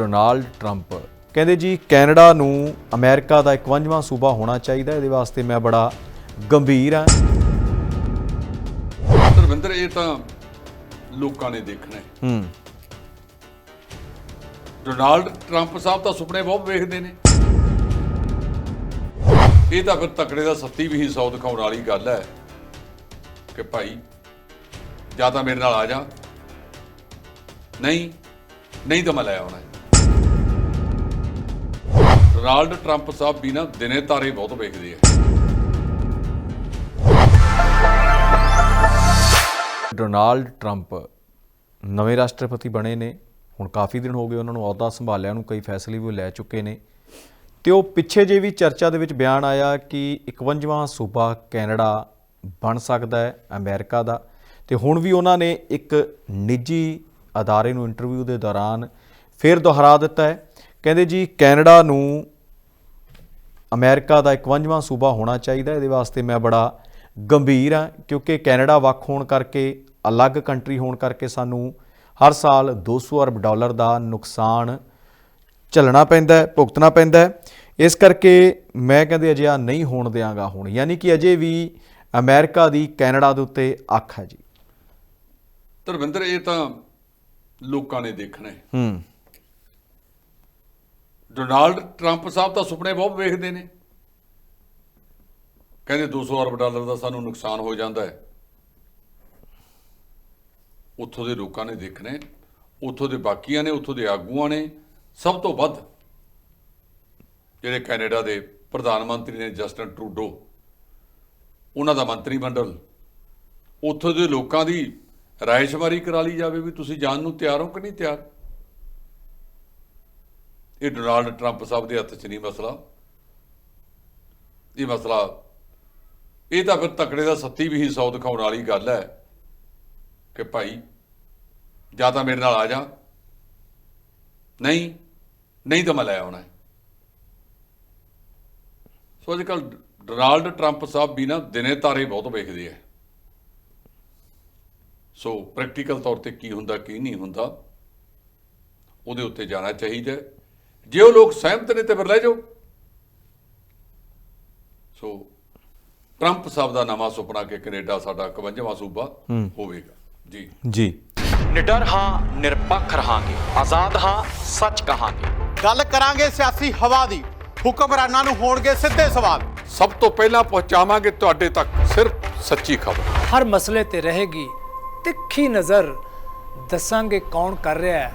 Donald Trump. ਕਹਿੰਦੇ ਜੀ Canada ਨੂੰ ਅਮਰੀਕਾ ਦਾ 51ਵਾਂ ਸੂਬਾ ਹੋਣਾ ਚਾਹੀਦਾ ਇਹਦੇ ਵਾਸਤੇ ਮੈਂ ਬੜਾ ਗੰਭੀਰ ਹਾਂ। ਧਰਮਿੰਦਰ ਇਹ ਤਾਂ ਲੋਕਾਂ ਨੇ ਦੇਖਣਾ ਹੈ। ਹੂੰ। ਡੋਨਾਲਡ ਟਰੰਪ ਸਾਹਿਬ ਤਾਂ ਸੁਪਨੇ ਬਹੁਤ ਵੇਖਦੇ ਨੇ। ਇਹ ਤਾਂ ਫਿਰ ਤਕੜੇ ਦਾ ਸੱਤੀ ਵੀ ਹੀ ਸੌ ਦਿਖਾਉਣ ਵਾਲੀ ਗੱਲ ਹੈ ਕਿ ਭਾਈ ਜਾਂ ਤਾਂ ਮੇਰੇ ਨਾਲ ਆ ਜਾ। ਨਹੀਂ ਨਹੀਂ ਤਾਂ ਮੈਂ ਲੈ ਆਉਣਾ। ਡੋਨਾਲਡ ਟਰੰਪ ਸਾਹਿਬ ਵੀ ਨਾ ਦਿਨੇ ਤਾਰੇ ਬਹੁਤ ਵੇਖਦੇ ਆ। ਡੋਨਾਲਡ ਟਰੰਪ ਨਵੇਂ ਰਾਸ਼ਟਰਪਤੀ ਬਣੇ ਨੇ। ਹੁਣ ਕਾਫੀ ਦਿਨ ਹੋ ਗਏ ਉਹਨਾਂ ਨੂੰ ਅਹੁਦਾ ਸੰਭਾਲਿਆ ਨੂੰ, ਕਈ ਫੈਸਲੇ ਵੀ ਉਹ ਲੈ ਚੁੱਕੇ ਨੇ। ਤੇ ਉਹ ਪਿੱਛੇ ਜੇ ਵੀ ਚਰਚਾ ਦੇ ਵਿੱਚ ਬਿਆਨ ਆਇਆ ਕਿ 51ਵਾਂ ਸੂਬਾ ਕੈਨੇਡਾ ਬਣ ਸਕਦਾ ਹੈ, ਅਮਰੀਕਾ ਦਾ। ਤੇ ਹੁਣ ਵੀ ਉਹਨਾਂ ਨੇ ਇੱਕ ਨਿੱਜੀ ਅਦਾਰੇ ਨੂੰ ਇੰਟਰਵਿਊ ਦੇ ਦੌਰਾਨ ਫਿਰ ਦੁਹਰਾ ਦਿੱਤਾ ਹੈ। ਕਹਿੰਦੇ ਜੀ ਕੈਨੇਡਾ ਨੂੰ ਅਮਰੀਕਾ ਦਾ 51ਵਾਂ ਸੂਬਾ ਹੋਣਾ ਚਾਹੀਦਾ ਇਹਦੇ ਵਾਸਤੇ ਮੈਂ ਬੜਾ ਗੰਭੀਰ ਹਾਂ ਕਿਉਂਕਿ ਕੈਨੇਡਾ ਵੱਖ ਹੋਣ ਕਰਕੇ ਅਲੱਗ ਕੰਟਰੀ ਹੋਣ ਕਰਕੇ ਸਾਨੂੰ ਹਰ ਸਾਲ 200 ਅਰਬ ਡਾਲਰ ਦਾ ਨੁਕਸਾਨ ਝੱਲਣਾ ਪੈਂਦਾ ਹੈ ਭੁਗਤਣਾ ਪੈਂਦਾ ਹੈ। ਇਸ ਕਰਕੇ ਮੈਂ ਕਹਿੰਦੇ ਅਜਿਹਾ ਨਹੀਂ ਹੋਣ ਦਿਆਂਗਾ ਹੁਣ ਯਾਨੀ ਕਿ ਅਜੇ ਵੀ ਅਮਰੀਕਾ ਦੀ ਕੈਨੇਡਾ ਦੇ ਉੱਤੇ ਅੱਖ ਹੈ ਜੀ। ਧਰਮਿੰਦਰ ਇਹ ਤਾਂ ਲੋਕਾਂ ਨੇ ਦੇਖਣਾ ਹੈ। ਹੂੰ। ਡੋਨਾਲਡ ਟਰੰਪ ਸਾਹਿਬ ਤਾਂ ਸੁਪਨੇ ਬਹੁਤ ਵੇਖਦੇ ਨੇ। ਕਹਿੰਦੇ 200 ਅਰਬ ਡਾਲਰ ਦਾ ਸਾਨੂੰ ਨੁਕਸਾਨ ਹੋ ਜਾਂਦਾ ਹੈ। ਉੱਥੋਂ ਦੇ ਲੋਕਾਂ ਨੇ ਦੇਖਣੇ, ਉੱਥੋਂ ਦੇ ਬਾਕੀਆਂ ਨੇ, ਉੱਥੋਂ ਦੇ ਆਗੂਆਂ ਨੇ, ਸਭ ਤੋਂ ਵੱਧ ਜਿਹੜੇ ਕੈਨੇਡਾ ਦੇ ਪ੍ਰਧਾਨ ਮੰਤਰੀ ਨੇ ਜਸਟਨ ਟਰੂਡੋ, ਉਹਨਾਂ ਦਾ ਮੰਤਰੀ ਮੰਡਲ ਉੱਥੋਂ ਦੇ ਲੋਕਾਂ ਦੀ ਰਾਇਸ਼ਮਾਰੀ ਕਰਾ ਲਈ ਜਾਵੇ ਵੀ ਤੁਸੀਂ ਜਾਣ ਨੂੰ ਤਿਆਰ ਹੋ ਕਿ ਨਹੀਂ ਤਿਆਰ। ਇਹ ਡੋਨਾਲਡ ਟਰੰਪ ਸਾਹਿਬ ਦੇ ਹੱਥ 'ਚ ਨਹੀਂ ਮਸਲਾ। ਇਹ ਮਸਲਾ, ਇਹ ਤਾਂ ਫਿਰ ਤਕੜੇ ਦਾ ਸੱਤੀ ਵੀ ਹੀ ਸੌ ਦਿਖਾਉਣ ਵਾਲੀ ਗੱਲ ਹੈ ਕਿ ਭਾਈ ਜਾਂ ਤਾਂ ਮੇਰੇ ਨਾਲ ਆ ਜਾ। ਨਹੀਂ ਨਹੀਂ ਤਾਂ ਮੈਂ ਲੈ ਆਉਣਾ ਸੋ ਅੱਜ ਕੱਲ ਡੋਨਾਲਡ ਟਰੰਪ ਸਾਹਿਬ ਵੀ ਨਾ ਦਿਨੇ ਤਾਰੇ ਬਹੁਤ ਵੇਖਦੇ ਆ। ਸੋ ਪ੍ਰੈਕਟੀਕਲ ਤੌਰ ਤੇ ਕੀ ਹੁੰਦਾ, ਕੀ ਨਹੀਂ ਹੁੰਦਾ, ਉਹਦੇ ਉੱਤੇ ਜਾਣਾ ਚਾਹੀਦਾ ਜੇ ਉਹ ਲੋਕ ਸਹਿਮਤ ਨੇ ਤੇ ਫਿਰ ਲੈ ਜਾਓ। ਸੋ ਟਰੰਪ ਸਾਹਿਬ ਦਾ ਨਵਾਂ ਸੁਪਨਾ ਕਿ ਕੈਨੇਡਾ ਸਾਡਾ 51ਵਾਂ ਸੂਬਾ ਹੋਵੇਗਾ। ਜੀ। ਜੀ। ਨਿਡਰ ਹਾਂ ਨਿਰਪੱਖ ਰਹਾਂਗੇ। ਆਜ਼ਾਦ ਹਾਂ ਸੱਚ ਕਹਾਂਗੇ। ਗੱਲ ਕਰਾਂਗੇ ਸਿਆਸੀ ਹਵਾ ਦੀ। ਹੁਕਮਰਾਨਾਂ ਨੂੰ ਹੋਣਗੇ ਸਿੱਧੇ ਸਵਾਲ। ਸਭ ਤੋਂ ਪਹਿਲਾਂ ਪਹੁੰਚਾਵਾਂਗੇ ਤੁਹਾਡੇ ਤੱਕ ਸਿਰਫ ਸੱਚੀ ਖਬਰ। ਹਰ ਮਸਲੇ ਤੇ ਰਹੇਗੀ ਤਿੱਖੀ ਨਜ਼ਰ। ਦੱਸਾਂਗੇ ਕੌਣ ਕਰ ਰਿਹਾ ਹੈ।